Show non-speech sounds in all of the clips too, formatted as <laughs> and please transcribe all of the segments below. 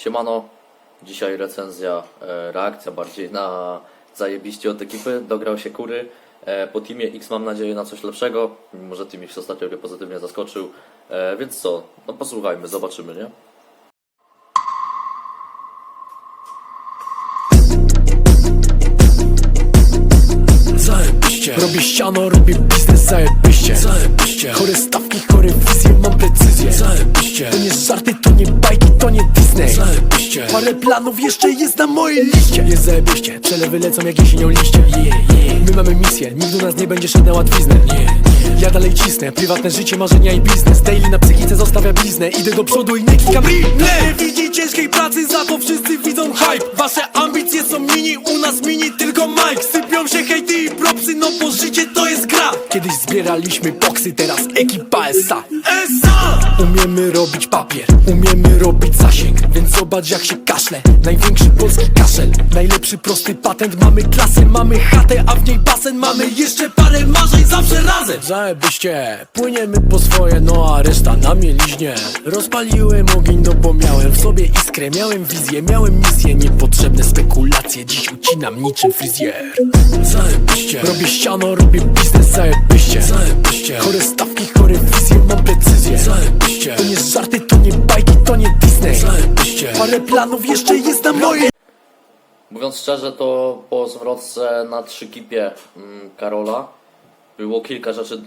Siemano, dzisiaj recenzja, e, reakcja bardziej na zajebiście od ekipy. Dograł się kury. E, po Teamie X mam nadzieję na coś lepszego, mimo że Team X ostatnio pozytywnie zaskoczył. E, więc co, no posłuchajmy, zobaczymy, nie? Robię ściano, robię biznes, zajebiście. Zajebiście. Chore stawki, chore wizje, mam precyzję. Zajebiście. To nie żarty, to nie bajki, to nie Disney. Zajebiście. Parę planów jeszcze jest na mojej liście. Jest zajebiście, przelewy lecą jak jesienią liście. Yeah, yeah. My mamy misję, nikt do nas nie będzie szedł na łatwiznę. Nie. Ja dalej cisnę, prywatne życie, marzenia i biznes. Daily na psychice zostawia bliznę. Idę do przodu i nie klikam. Nie widzi ciężkiej pracy, za to wszyscy widzą hype. Wasze ambicje są mini, u nas mini tylko Mike Sypią się hejty i propsy, no bo życie to jest gra. Kiedyś zbieraliśmy boksy, teraz ekipa SA SA! Umiemy robić papier, umiemy robić zasięg. Więc zobacz jak się kaszle, największy polski kaszel Najlepszy prosty patent, mamy klasę, mamy chatę A w niej basen, mamy jeszcze parę marzeń zawsze razem Zajebiście, płyniemy po swoje, no a reszta na mieliźnie. Rozpaliłem ogień, no bo miałem w sobie iskrę. Miałem wizję, miałem misję, niepotrzebne spekulacje. Dziś ucinam niczym fryzjer. Zajebiście. Robię ściano, robię biznes, zajebiście. Zajebiście. Chore stawki, chore wizje, mam precyzję Zajebiście. To nie żarty, to nie bajki, to nie Disney. Zajebiście. Parę planów jeszcze jest na mojej Mówiąc szczerze, to po zwrotce na trzy kipie mm, Karola było kilka rzeczy.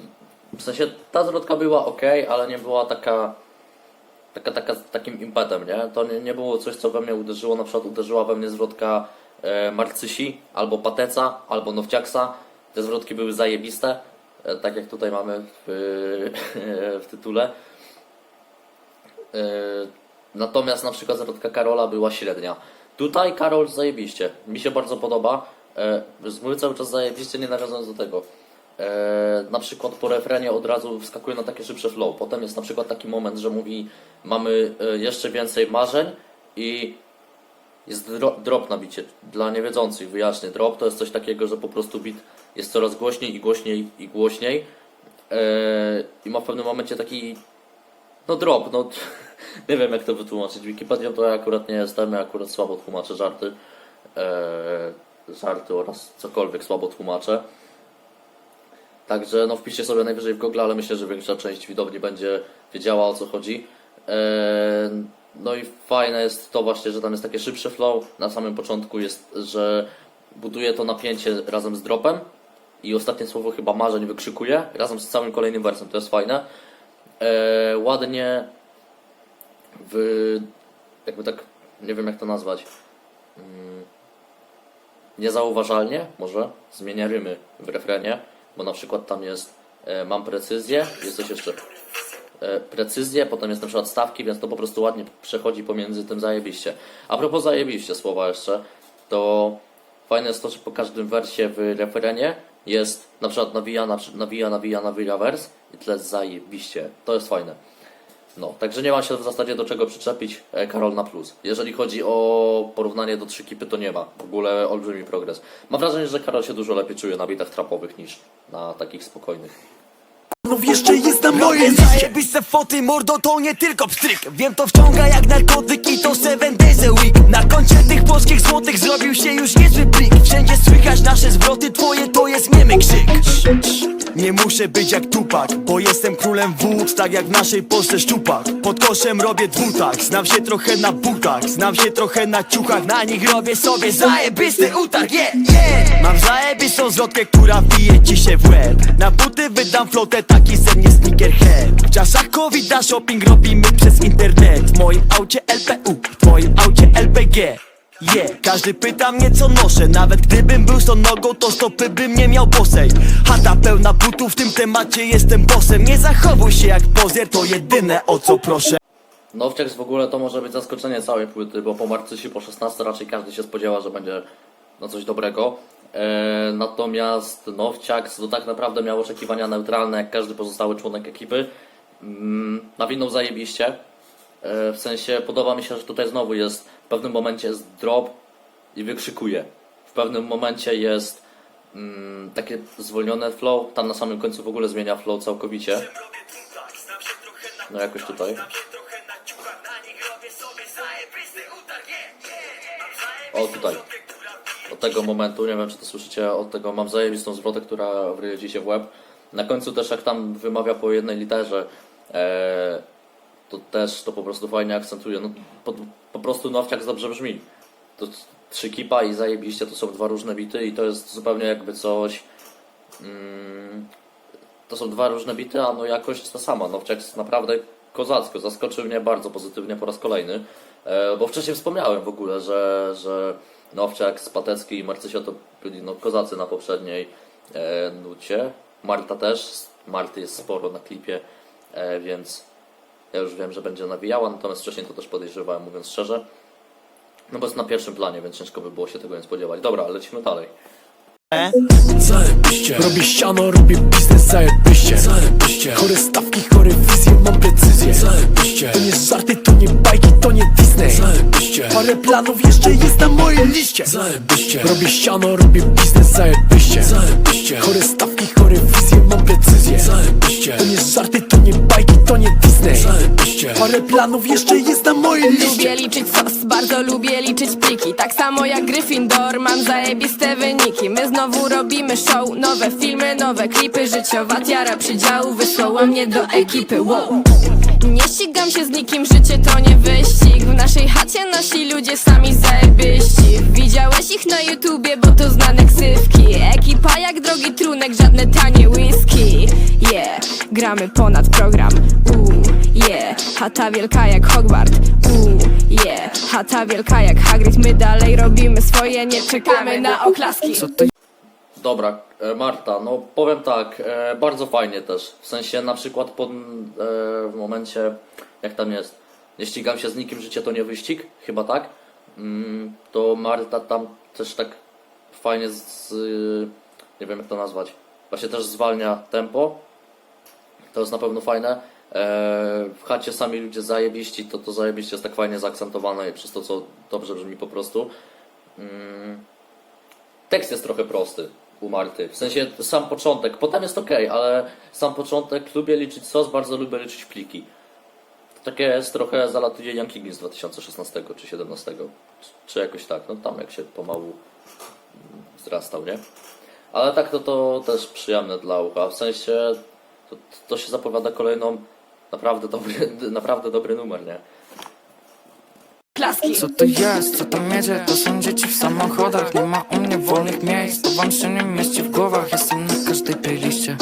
W sensie ta zwrotka była ok, ale nie była taka, taka, taka takim impetem, nie? To nie, nie było coś, co we mnie uderzyło. Na przykład uderzyła we mnie zwrotka e, Marcysi, albo Pateca, albo Nowciaksa. Te zwrotki były zajebiste, e, tak jak tutaj mamy w, <laughs> w tytule. E, Natomiast na przykład zwrotka Karola była średnia. Tutaj Karol zajebiście. Mi się bardzo podoba. E, Mówię cały czas zajebiście, nie nawiązując do tego. E, na przykład po refrenie od razu wskakuje na takie szybsze flow. Potem jest na przykład taki moment, że mówi mamy e, jeszcze więcej marzeń i jest dro, drop na bicie. Dla niewiedzących wyjaśnię. Drop to jest coś takiego, że po prostu bit jest coraz głośniej i głośniej i głośniej. E, I ma w pewnym momencie taki no drop, no <laughs> nie wiem jak to wytłumaczyć. Wikipedią to ja akurat nie jestem, ja akurat słabo tłumaczę żarty. Eee, żarty oraz cokolwiek słabo tłumaczę. Także no wpiszcie sobie najwyżej w Google, ale myślę, że większa część widowni będzie wiedziała o co chodzi. Eee, no i fajne jest to właśnie, że tam jest takie szybsze flow. Na samym początku jest, że buduje to napięcie razem z dropem. I ostatnie słowo chyba marzeń wykrzykuje razem z całym kolejnym wersem. To jest fajne e, ładnie w jakby tak nie wiem jak to nazwać mm, niezauważalnie może zmienia rymy w refrenie bo na przykład tam jest e, mam precyzję jest coś jeszcze e, precyzję, potem jest na przykład stawki, więc to po prostu ładnie przechodzi pomiędzy tym zajebiście. A propos zajebiście słowa jeszcze, to fajne jest to, że po każdym wersie w refrenie jest na przykład nawija, na- nawija, nawija, nawija wers i tyle zajebiście. To jest fajne. No, także nie ma się w zasadzie do czego przyczepić e, Karol na plus. Jeżeli chodzi o porównanie do trzy kipy, to nie ma. W ogóle olbrzymi progres. Mam wrażenie, że Karol się dużo lepiej czuje na bitach trapowych niż na takich spokojnych. planów jeszcze jest na mojej Moje liście zajebiste foty, mordo to nie tylko pstryk Wiem to wciąga jak narkotyk i to seven days a week Na koncie tych polskich złotych zrobił się już niezły plik Wszędzie słychać nasze zwroty, twoje to jest niemy krzyk nie muszę być jak Tupak, bo jestem królem wód, tak jak w naszej Polsce szczupak. Pod koszem robię dwutak, znam się trochę na butach Znam się trochę na ciuchach, na nich robię sobie zajebisty utarg, yeah, yeah. Mam zajebistą zwrotkę, która bije ci się w łeb. Na buty wydam flotę, taki ze mnie sneakerhead. W czasach covid shopping robimy przez internet. W moim aucie LPU, w twoim aucie LPG Yeah, każdy pyta mnie co noszę Nawet gdybym był z nogą, to stopy bym nie miał bosej Chata pełna butów, w tym temacie jestem bossem Nie zachowuj się jak pozier, to jedyne o co proszę Nowciaks w ogóle to może być zaskoczenie całej płyty, bo po Marcysi po 16 raczej każdy się spodziewa, że będzie no coś dobrego. E, natomiast Nowciaks to tak naprawdę miał oczekiwania neutralne, jak każdy pozostały członek ekipy. Mm, nawinął zajebiście. E, w sensie podoba mi się, że tutaj znowu jest, pewnym momencie jest drop i wykrzykuje. W pewnym momencie jest mm, takie zwolnione flow, tam na samym końcu w ogóle zmienia flow całkowicie. No jakoś tutaj. o tutaj, od tego momentu, nie wiem czy to słyszycie, od tego mam zajebistą zwrotę, która wryje się w łeb. Na końcu też jak tam wymawia po jednej literze, e, to też to po prostu fajnie akcentuje. No, po, po prostu Nowciak dobrze brzmi. To trzy kipa i zajebiście to są dwa różne bity i to jest zupełnie jakby coś... Mm, to są dwa różne bity, a no jakość ta sama. Nowciak jest naprawdę kozacko. Zaskoczył mnie bardzo pozytywnie po raz kolejny. E, bo wcześniej wspomniałem w ogóle, że, że Nowciak, Spatecki i Marcysio to byli no, kozacy na poprzedniej e, nucie. Marta też. Marty jest sporo na klipie, e, więc ja już wiem, że będzie nawijała, natomiast wcześniej to też podejrzewałem, mówiąc szczerze. No bo jest na pierwszym planie, więc ciężko by było się tego nie spodziewać. Dobra, lecimy dalej. Zajebiście. Robię ściano, robię biznes, zajebiście. Zajebiście. Chore stawki, chore wizje, mam precyzję. Zajebiście. To nie żarty, to nie bajki, to nie Disney. Zajebiście. Parę planów jeszcze jest na mojej liście. Zajebiście. Robię ściano, robię biznes, zajebiście. Zajebiście. Chore stawki, planów jeszcze jest na mojej liście. Lubię liczyć sos, bardzo lubię liczyć pliki. Tak samo jak Gryffindor, mam zajebiste wyniki. My znowu robimy show, nowe filmy, nowe klipy Życiowa tiara przydziału wysłała mnie do ekipy. Wow. Nie ścigam się z nikim, życie to nie wyścig. W naszej chacie nasi ludzie sami zajebiści. Widziałeś ich na YouTubie, bo to znane ksywki. Ekipa jak drogi trunek, żadne tanie whisky. Yeah, gramy ponad program. Uuu, yeah, chata wielka jak Hogwart. Uuu, yeah, chata wielka jak Hagrid. My dalej robimy swoje, nie czekamy na oklaski. Dobra, Marta, no powiem tak, e, bardzo fajnie też. W sensie na przykład pod, e, w momencie, jak tam jest, nie ścigam się z nikim, życie to nie wyścig, chyba tak, mm, to Marta tam też tak fajnie z, z, nie wiem jak to nazwać, właśnie też zwalnia tempo. To jest na pewno fajne. E, w chacie sami ludzie zajebiści, to to zajebiście jest tak fajnie zaakcentowane i przez to, co dobrze brzmi po prostu. Mm, tekst jest trochę prosty u Marty. W sensie sam początek, potem jest ok, ale sam początek lubię liczyć sos, bardzo lubię liczyć pliki. To takie jest trochę zalatuje Yankee z 2016 czy 2017, czy, jakoś tak, no tam jak się pomału wzrastał, nie? Ale tak to, to też przyjemne dla ucha, w sensie to, to się zapowiada kolejną naprawdę dobry, <laughs> naprawdę dobry numer, nie? Klaski Co to jest, co tam jedzie? To są dzieci w samochodach Nie ma u mnie wolnych miejsc To wam się nie mieści w głowach Jestem na każdej playliście.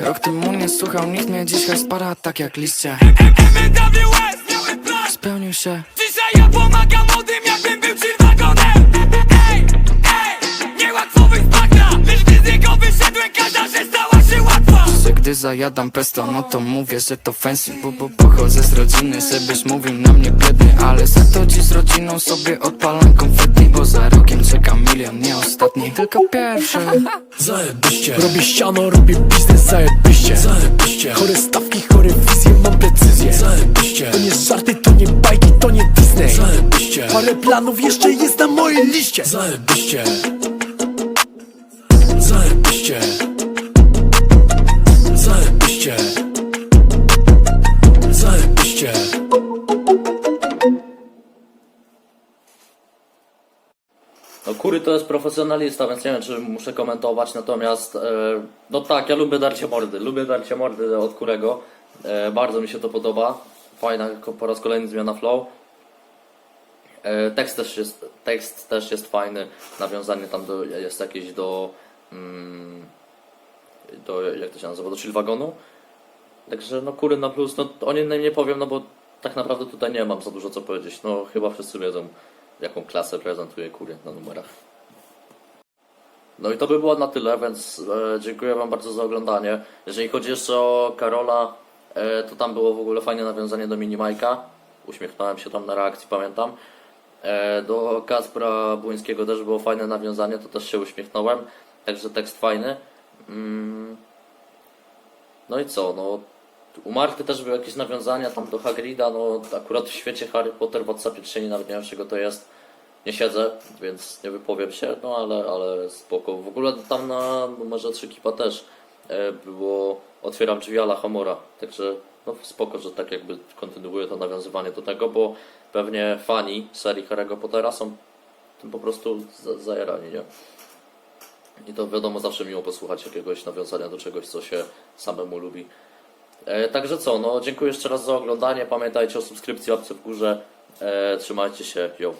Rok temu nie słuchał nikt mnie Dzisiaj spara tak jak liście MWS miałem plan Spełnił się Dzisiaj ja pomagam młodym jakbym był gdy zajadam pesto, no to mówię, że to fancy Bo, bo pochodzę z rodziny, żebyś mówił na mnie biedny Ale za to dziś z rodziną sobie odpalam konfetti Bo za rokiem czeka milion, nie ostatni, tylko pierwszy. Zajebiście. Robię ściano, robię biznes, zajebiście. Zajebiście. Chore stawki, chore wizje, mam precyzję. Zajebiście. To nie żarty, to nie bajki, to nie Disney. Zajebiście. Parę planów jeszcze jest na mojej liście. Zajebiście Zajebiście No Kury to jest profesjonalista, więc nie wiem, czy muszę komentować, natomiast e, no tak, ja lubię darcie mordy, lubię darcie mordy od Kurego, e, bardzo mi się to podoba, fajna po raz kolejny zmiana flow. E, tekst też jest, tekst też jest fajny, nawiązanie tam do, jest jakieś do, mm, do, jak to się nazywa, do chill wagonu. Także no Kury na plus, no o innym nie powiem, no bo tak naprawdę tutaj nie mam za dużo co powiedzieć, no chyba wszyscy wiedzą jaką klasę prezentuje Kury na numerach. No i to by było na tyle, więc e, dziękuję Wam bardzo za oglądanie. Jeżeli chodzi jeszcze o Karola, e, to tam było w ogóle fajne nawiązanie do Minimajka. Uśmiechnąłem się tam na reakcji, pamiętam. E, do Kaspra Błońskiego też było fajne nawiązanie, to też się uśmiechnąłem. Także tekst fajny. Mm. No i co, no u Marty też były jakieś nawiązania tam do Hagrida, no akurat w świecie Harry Potter w nie nawet nie wiem czego to jest. Nie siedzę, więc nie wypowiem się, no ale, ale spoko. W ogóle tam na numerze 3 kipa też e, było Otwieram drzwi ala Homora, także no spoko, że tak jakby kontynuuje to nawiązywanie do tego, bo pewnie fani serii Harry'ego Pottera są tym po prostu za- zajarani, nie? I to wiadomo, zawsze miło posłuchać jakiegoś nawiązania do czegoś, co się samemu lubi. E, także co, no dziękuję jeszcze raz za oglądanie. Pamiętajcie o subskrypcji, łapce w górze. E, trzymajcie się, yo.